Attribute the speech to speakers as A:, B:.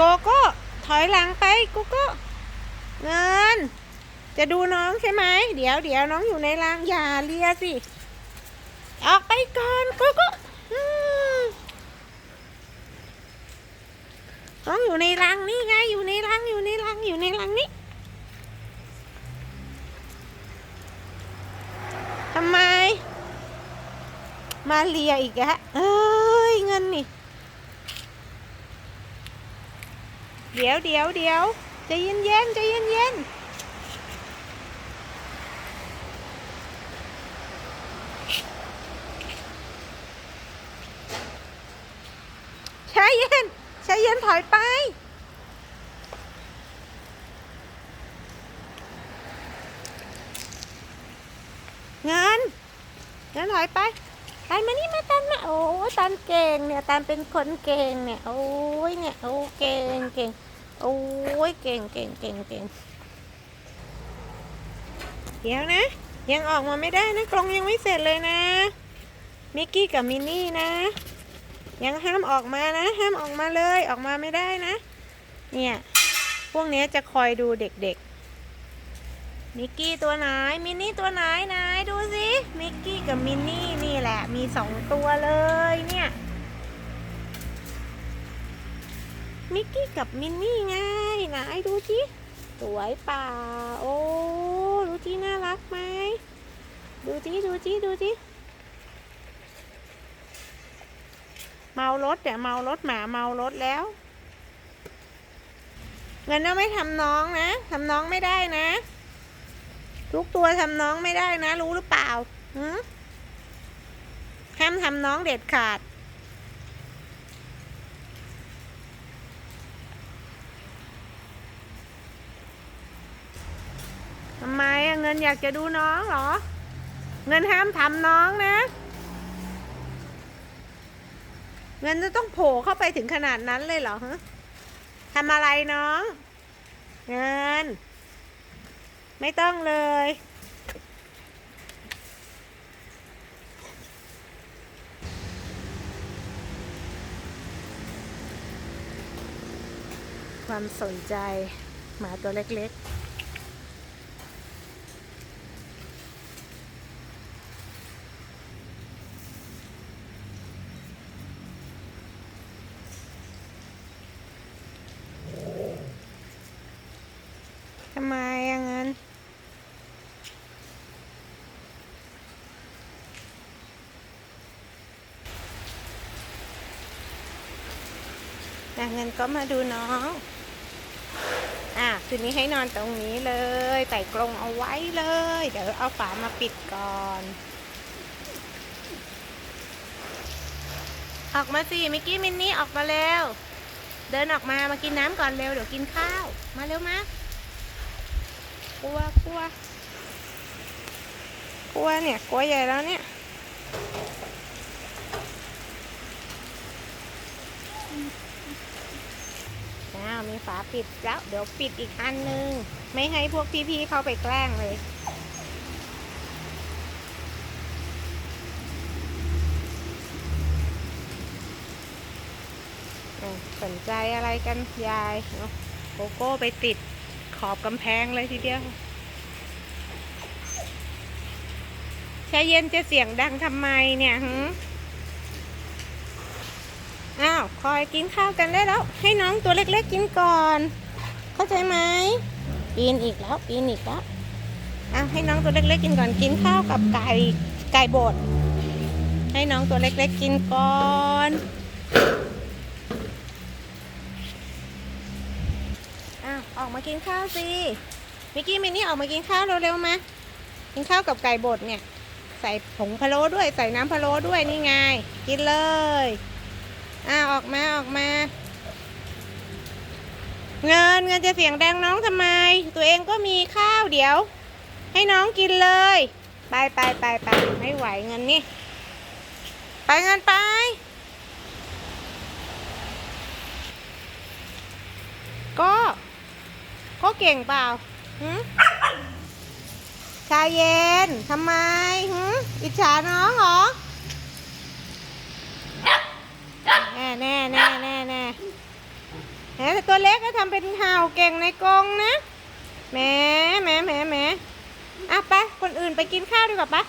A: โกโก้ถอยหลังไปโกโก้เงิน จะดูน้องใช่ไหมเดี๋ยวเดี๋ยวน้องอยู่ในรางอย่าเลียสิ ออกไปก่อนโกโก้น้องอยู่ในรังนี่ไงอยู่ในรังอยู่ในรังอยู่ในรังนี่ทำไม มาเลียอีกอะเอ้ยเงินนี่ เดี๋ยวเดี๋ยวเดี๋ยวใจเย็นเย็นๆใจเย็นเย็นๆใจเย็นใจเย็นถอยไปเงินเงินถอยไป ตันมานี่มาตันมาโอ้ยตันเก่งเนี่ยตันเป็นคนเก่งเนี่ยโอ้ยเนี่ยโอ้เก่งเก่งโอ้ยเก่งเก่งเก่งเก่งเดี๋ยวนะ ยังออกมาไม่ได้นะกรงยังไม่เสร็จเลยนะมิกกี้กับมินนี่นะ ยังห้ามออกมานะ ห้ามออกมาเลยออกมาไม่ได้นะ เนี่ยพวกนี้จะคอยดูเด็กๆ มิกกี้ตัวไหน มินนี่ตัวไหนไหนดูสิมิกกี้กับมินนี่นี่แหละ มีสองตัวเลยเนี่ย มิกกี้กับมินนี่ไงไหนดูสิสวยป่า โอ้ดูสิน่ารักไหมดูสิดูสิดูสิเมารถแต่เมารถหมาเมารถแล้วเงินน่าไม่ทำน้องนะทำน้องไม่ได้นะ ทุกตัวทำน้องไม่ได้นะ รู้หรือเปล่าห้ามทำน้องเด็ดขาด ทำไมเงินอยากจะดูน้องเหรอ เงินห้ามทำน้องนะ เงินจะต้องโผล่เข้าไปถึงขนาดนั้นเลยเหรอฮะทำอะไรน้อง เงิน ไม่ต้องเลย ความสนใจหมาตัวเล็กๆ ทำไมอย่างนั้น แต่เงินก็มาดูน้อง อะคืนนี้ให้นอนตรงนี้เลยใส่กรงเอาไว้เลย เดี๋ยวเอาฝามาปิดก่อน ออกมาสิมิกกี้มินนี่ออกมาเร็ว เดินออกมามากินน้ำก่อนเร็วเดี๋ยวกินข้าว มาเร็วมากลัวกลัวกลัวเนี่ยกลัวใหญ่แล้วเนี่ย อ้าวมีฝาปิดแล้วเดี๋ยวปิดอีกอันนึง ไม่ให้พวกพี่ๆเข้าไปแกล้งเลยสนใจอะไรกันยายเอโกโก้ไปติดขอบกำแพงเลยทีเดียวชายเย็นจะเสียงดังทำไมเนี่ยหื อ้าวคอยกินข้าวกันได้แล้ว ให้น้องตัวเล็กๆกินก่อน เข้าใจไหมปีนอีกแล้วปีนอีกแล้วอ้าวให้น้องตัวเล็กๆกินก่อนกินข้าวกับไก่ไก่บดให้น้องตัวเล็กๆกินก่อนอ้าวออกมากินข้าวสิมิกกี้มินนี่ออกมากินข้าวเร็วๆมากินข้าวกับไก่บดเนี่ย ใส่ผงพะโล้ด้วย ใส่น้ำพะโล้ด้วยนี่ไง กินเลย อ้าออกมาออกมา เงินเงินจะเสียงดังน้องทำไม ตัวเองก็มีข้าวเดี๋ยว ให้น้องกินเลย ไปไปไปไปไม่ไหวเงินนี่ ไปเงินไปก็ก็เก่งเปล่าหืมชายเย็นทำไมหืมอิจฉาน้องเหรอ แน่แน่แน่แน่แน่แหมแต่ตัวเล็กก็ทำเป็นห่าวเก่งในกรงนะแหมแหมแหมแหมอะไปคนอื่นไปกินข้าวดีกว่าปะ